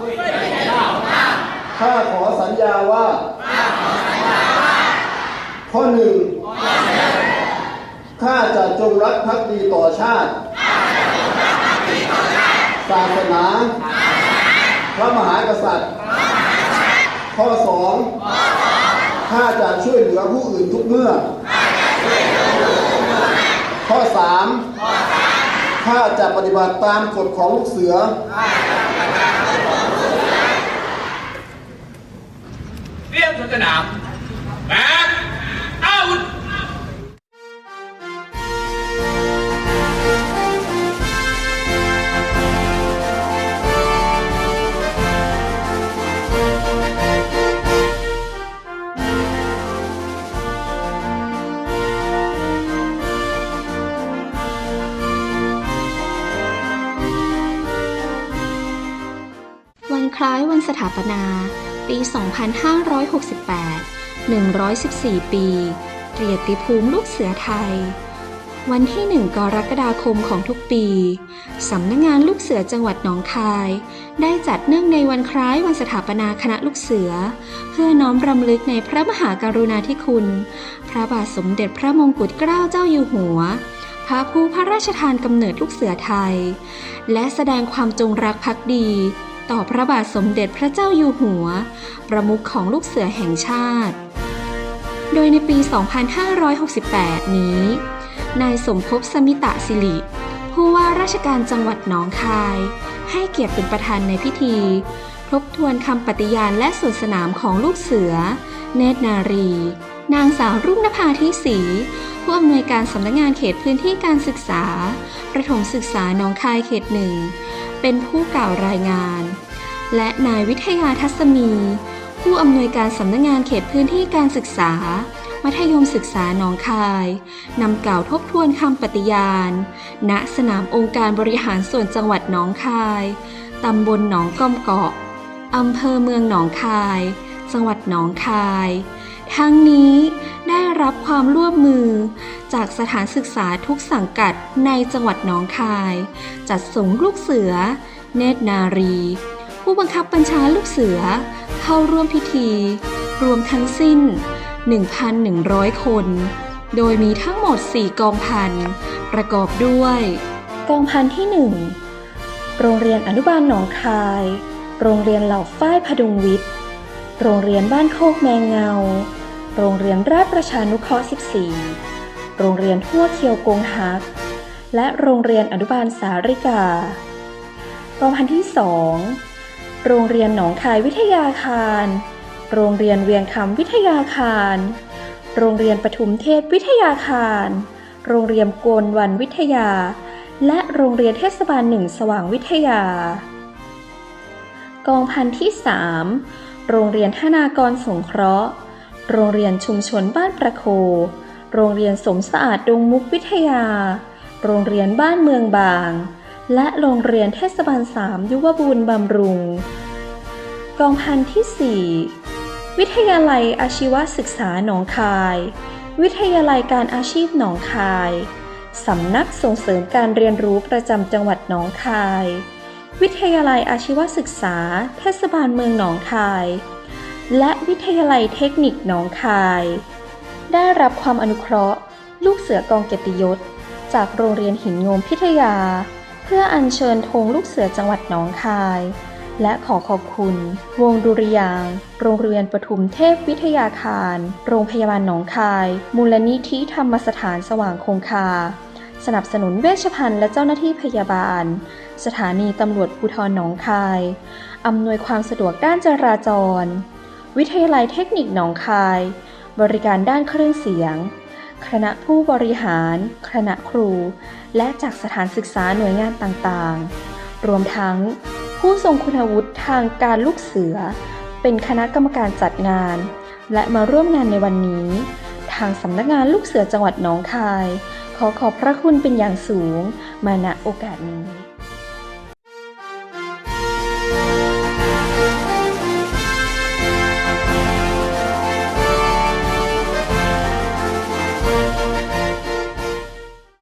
ด้วยเกียรติของข้า ข้าขอสัญญาว่า ข้อหนึ่ง ข้าจะจงรักภักดีต่อชาติ ศาสนา พระมหากษัตริย์ ข้อสอง ข้าจะช่วยเหลือผู้อื่นทุกเมื่อ ข้อสามข้าจะปฏิบัติตามกฎของลูกเสือ เรียกสนสนามแบ็คเอาท์วันคล้ายวันสถาปนา ปี 2568 114 ปี เกียรติภูมิลูกเสือไทย วันที่ 1 กรกฎาคมของทุกปี สำนักงานลูกเสือจังหวัดหนองคาย ได้จัดเนื่องในวันคล้ายวันสถาปนาคณะลูกเสือ เพื่อน้อมรำลึกในพระมหากรุณาธิคุณ พระบาทสมเด็จพระมงกุฎเกล้าเจ้าอยู่หัวพระผู้พระราชทานกำเนิดลูกเสือไทย และแสดงความจงรักภักดี ต่อพระบาทสมเด็จพระเจ้าอยู่หัว ประมุขของลูกเสือแห่งชาติ โดยในปี 2568 นี้ นายสมภพสมิตะสิริผู้ว่าราชการจังหวัดหนองคาย ให้เกียรติเป็นประธานในพิธี ทบทวนคำปฏิญาณและสวนสนามของลูกเสือ เนตรนารี นางสาวรุ่งนภาทิศรีผู้อำนวยการสำนักงานเขตพื้นที่การศึกษา ประถมศึกษาหนองคายเขตหนึ่ง เป็นผู้กล่าวรายงาน และนายวิทยาทัศมี ผู้อำนวยการสำนักงานเขตพื้นที่การศึกษา มัธยมศึกษาหนองคายนำกล่าวทบทวนคำปฏิญาณ ณสนามองค์การบริหารส่วนจังหวัดหนองคายตำบลหนองกอมเกาะอำเภอเมืองหนองคาย จังหวัดหนองคาย ทั้งนี้ได้รับความร่วมมือ จากสถานศึกษาทุกสังกัดในจังหวัดหนองคาย จัดส่งลูกเสือ เนตรนารี ผู้บังคับบัญชาลูกเสือ เข้าร่วมพิธี รวมทั้งสิ้น 1,100 คน โดยมีทั้งหมด 4 กองพัน ประกอบด้วย กองพันที่ 1 โรงเรียนอนุบาลหนองคาย โรงเรียนเหล่าฝ้ายพดุงวิทย์ โรงเรียนบ้านโคกแมงเงา โรงเรียนราชประชานุเคราะห์ 14 โรงเรียนทั่วเคียวกงฮัก และโรงเรียนอนุบาลสาริกากองพันที่ 2 โรงเรียนหนองคายวิทยาคาร โรงเรียนเวียงคำวิทยาคาร โรงเรียนปทุมเทพวิทยาคาร โรงเรียนโกนวันวิทยา และโรงเรียนเทศบาลหนึ่งสว่างวิทยา กองพันที่ 3 โรงเรียนธนากรสงเคราะห์ โรงเรียนชุมชนบ้านประโค โรงเรียนสมสะอาดดงมุกวิทยา โรงเรียนบ้านเมืองบาง และโรงเรียนเทศบาล 3 ยุวบูรณ์บำรุง กองพันที่ 4 วิทยาลัยอาชีวศึกษาหนองคาย วิทยาลัยการอาชีพหนองคาย สำนักส่งเสริมการเรียนรู้ประจำจังหวัดหนองคาย วิทยาลัยอาชีวศึกษา เทศบาลเมืองหนองคาย และวิทยาลัยเทคนิคหนองคาย ได้รับความอนุเคราะห์ ลูกเสือกองเกียรติยศ จากโรงเรียนหินงมพิทยา พื่ออัญเชิญธงลูกเสือจังหวัดหนองคาย และขอขอบคุณ วงดุริยาง โรงเรียนปทุมเทพวิทยาคาร โรงพยาบาลหนองคาย มูลนิธิธรรมสถานสว่างคงคา สนับสนุนเวชภัณฑ์และเจ้าหน้าที่พยาบาล สถานีตำรวจภูธรหนองคาย อำนวยความสะดวกด้านจราจร วิทยาลัยเทคนิคหนองคาย บริการด้านเครื่องเสียง คณะผู้บริหาร คณะครู และจากสถานศึกษาหน่วยงานต่างๆ รวมทั้ง ผู้ทรงคุณวุฒิทางการลูกเสือ เป็นคณะกรรมการจัดงาน และมาร่วมงานในวันนี้ ทางสำนักงานลูกเสือจังหวัดหนองคาย ขอขอบพระคุณเป็นอย่างสูง มาณโอกาสนี้